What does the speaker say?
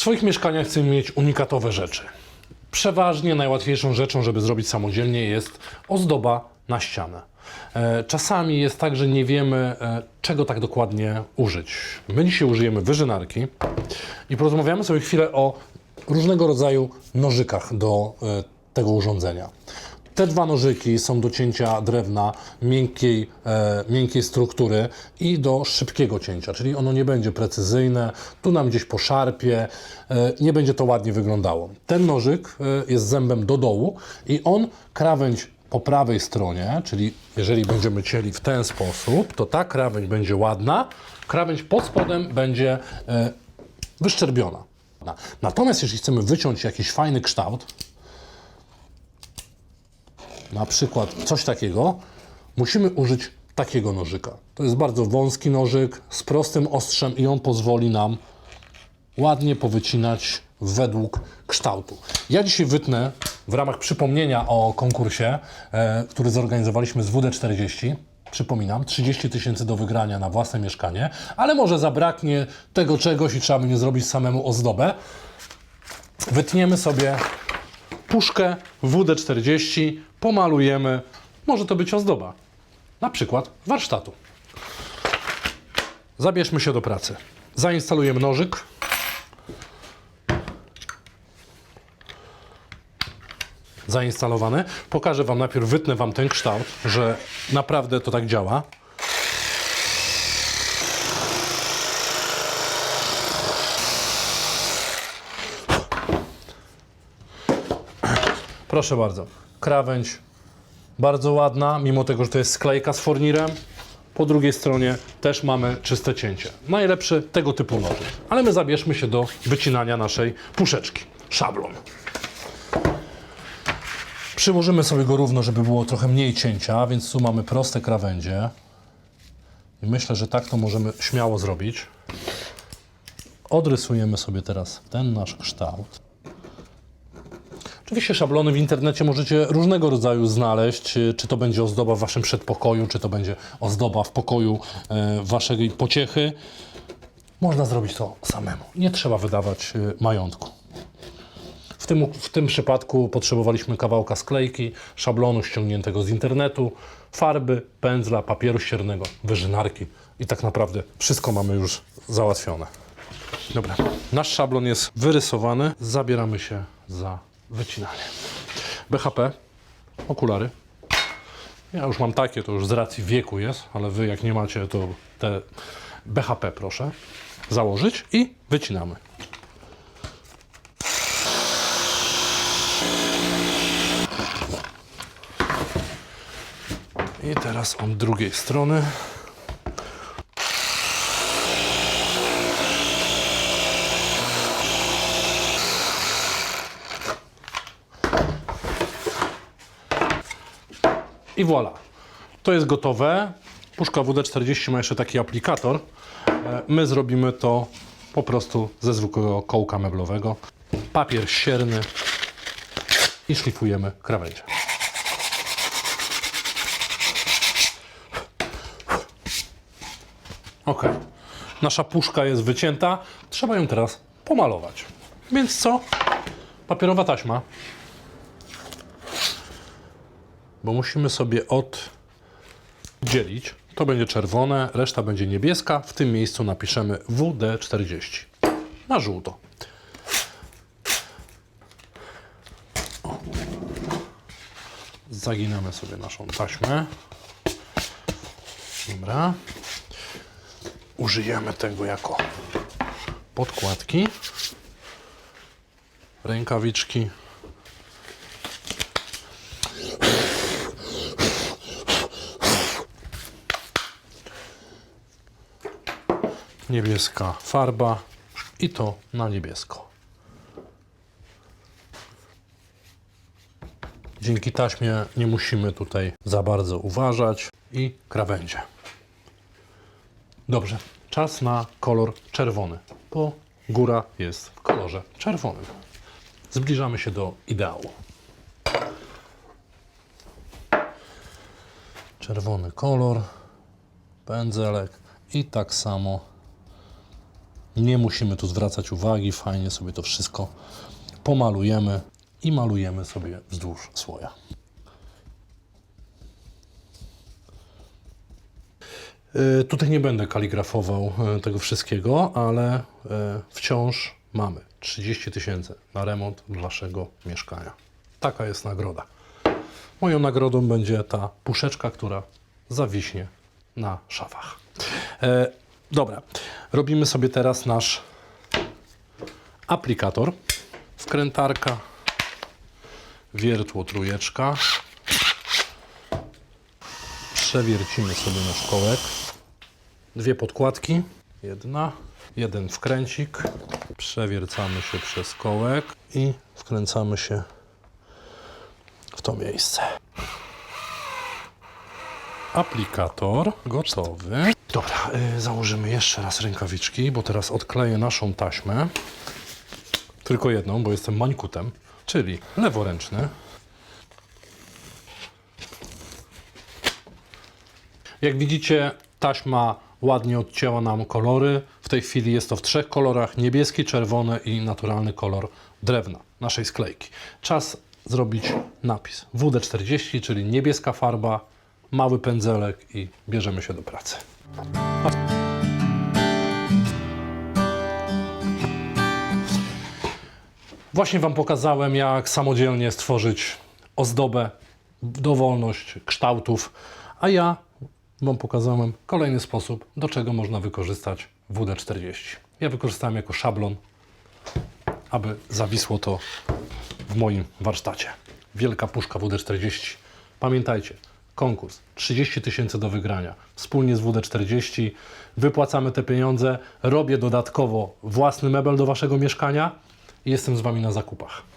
W swoich mieszkaniach chcemy mieć unikatowe rzeczy. Przeważnie najłatwiejszą rzeczą, żeby zrobić samodzielnie, jest ozdoba na ścianę. E, Czasami jest tak, że nie wiemy, e, czego tak dokładnie użyć. My dzisiaj użyjemy wyżynarki i porozmawiamy sobie chwilę o różnego rodzaju nożykach do e, tego urządzenia. Te dwa nożyki są do cięcia drewna miękkiej, e, miękkiej struktury i do szybkiego cięcia, czyli ono nie będzie precyzyjne, tu nam gdzieś poszarpie, e, nie będzie to ładnie wyglądało. Ten nożyk e, jest zębem do dołu i on krawędź po prawej stronie, czyli jeżeli będziemy cięli w ten sposób, to ta krawędź będzie ładna, krawędź pod spodem będzie e, wyszczerbiona. Natomiast jeśli chcemy wyciąć jakiś fajny kształt, na przykład coś takiego, musimy użyć takiego nożyka. To jest bardzo wąski nożyk z prostym ostrzem i on pozwoli nam ładnie powycinać według kształtu. Ja dzisiaj wytnę w ramach przypomnienia o konkursie, e, który zorganizowaliśmy z WD40. Przypominam, 30 tysięcy do wygrania na własne mieszkanie, ale może zabraknie tego czegoś i trzeba będzie zrobić samemu ozdobę. Wytniemy sobie puszkę WD-40, pomalujemy. Może to być ozdoba, na przykład warsztatu. Zabierzmy się do pracy. Zainstalujemy nożyk. Zainstalowany. Pokażę Wam najpierw, wytnę Wam ten kształt, że naprawdę to tak działa. Proszę bardzo. Krawędź bardzo ładna, mimo tego, że to jest sklejka z fornirem. Po drugiej stronie też mamy czyste cięcie. Najlepszy tego typu nożyk. Ale my zabierzmy się do wycinania naszej puszeczki. Szablon. Przyłożymy sobie go równo, żeby było trochę mniej cięcia, więc tu mamy proste krawędzie. I myślę, że tak to możemy śmiało zrobić. Odrysujemy sobie teraz ten nasz kształt. Oczywiście szablony w internecie możecie różnego rodzaju znaleźć, czy to będzie ozdoba w waszym przedpokoju, czy to będzie ozdoba w pokoju e, waszej pociechy. Można zrobić to samemu. Nie trzeba wydawać y, majątku. W tym, w tym przypadku potrzebowaliśmy kawałka sklejki, szablonu ściągniętego z internetu, farby, pędzla, papieru ściernego, wyżynarki i tak naprawdę wszystko mamy już załatwione. Dobra, nasz szablon jest wyrysowany. Zabieramy się za wycinanie. BHP, okulary. Ja już mam takie, to już z racji wieku jest, ale wy jak nie macie, to te BHP proszę założyć i wycinamy. I teraz od drugiej strony. I voilà. To jest gotowe. Puszka WD-40 ma jeszcze taki aplikator. E, My zrobimy to po prostu ze zwykłego kołka meblowego. Papier ścierny i szlifujemy krawędzie. Ok. Nasza puszka jest wycięta. Trzeba ją teraz pomalować. Więc co? Papierowa taśma. Bo musimy sobie oddzielić. To będzie czerwone, reszta będzie niebieska. W tym miejscu napiszemy WD40 na żółto. Zaginamy sobie naszą taśmę. Dobra. Użyjemy tego jako podkładki. Rękawiczki. Niebieska farba i to na niebiesko. Dzięki taśmie nie musimy tutaj za bardzo uważać i krawędzie. Dobrze, czas na kolor czerwony, bo góra jest w kolorze czerwonym. Zbliżamy się do ideału. Czerwony kolor, pędzelek i tak samo Nie musimy tu zwracać uwagi, fajnie sobie to wszystko pomalujemy i malujemy sobie wzdłuż słoja. Y, Tutaj nie będę kaligrafował y, tego wszystkiego, ale y, wciąż mamy 30 tysięcy na remont waszego mieszkania. Taka jest nagroda. Moją nagrodą będzie ta puszeczka, która zawiśnie na szafach. E, dobra, robimy sobie teraz nasz aplikator. Wkrętarka, wiertło trójeczka. Przewiercimy sobie nasz kołek. Dwie podkładki. Jedna, jeden wkręcik. Przewiercamy się przez kołek i wkręcamy się w to miejsce. Aplikator gotowy. Dobra, y, założymy jeszcze raz rękawiczki, bo teraz odkleję naszą taśmę. Tylko jedną, bo jestem mańkutem, czyli leworęczny. Jak widzicie, taśma ładnie odcięła nam kolory. W tej chwili jest to w trzech kolorach: niebieski, czerwony i naturalny kolor drewna naszej sklejki. Czas zrobić napis WD-40, czyli niebieska farba, mały pędzelek i bierzemy się do pracy. Właśnie Wam pokazałem, jak samodzielnie stworzyć ozdobę, dowolność kształtów, a ja Wam pokazałem kolejny sposób, do czego można wykorzystać WD-40. Ja wykorzystałem jako szablon, aby zawisło to w moim warsztacie. Wielka puszka WD-40. Pamiętajcie, konkurs 30 tysięcy do wygrania. Wspólnie z WD-40 wypłacamy te pieniądze, robię dodatkowo własny mebel do Waszego mieszkania i jestem z Wami na zakupach.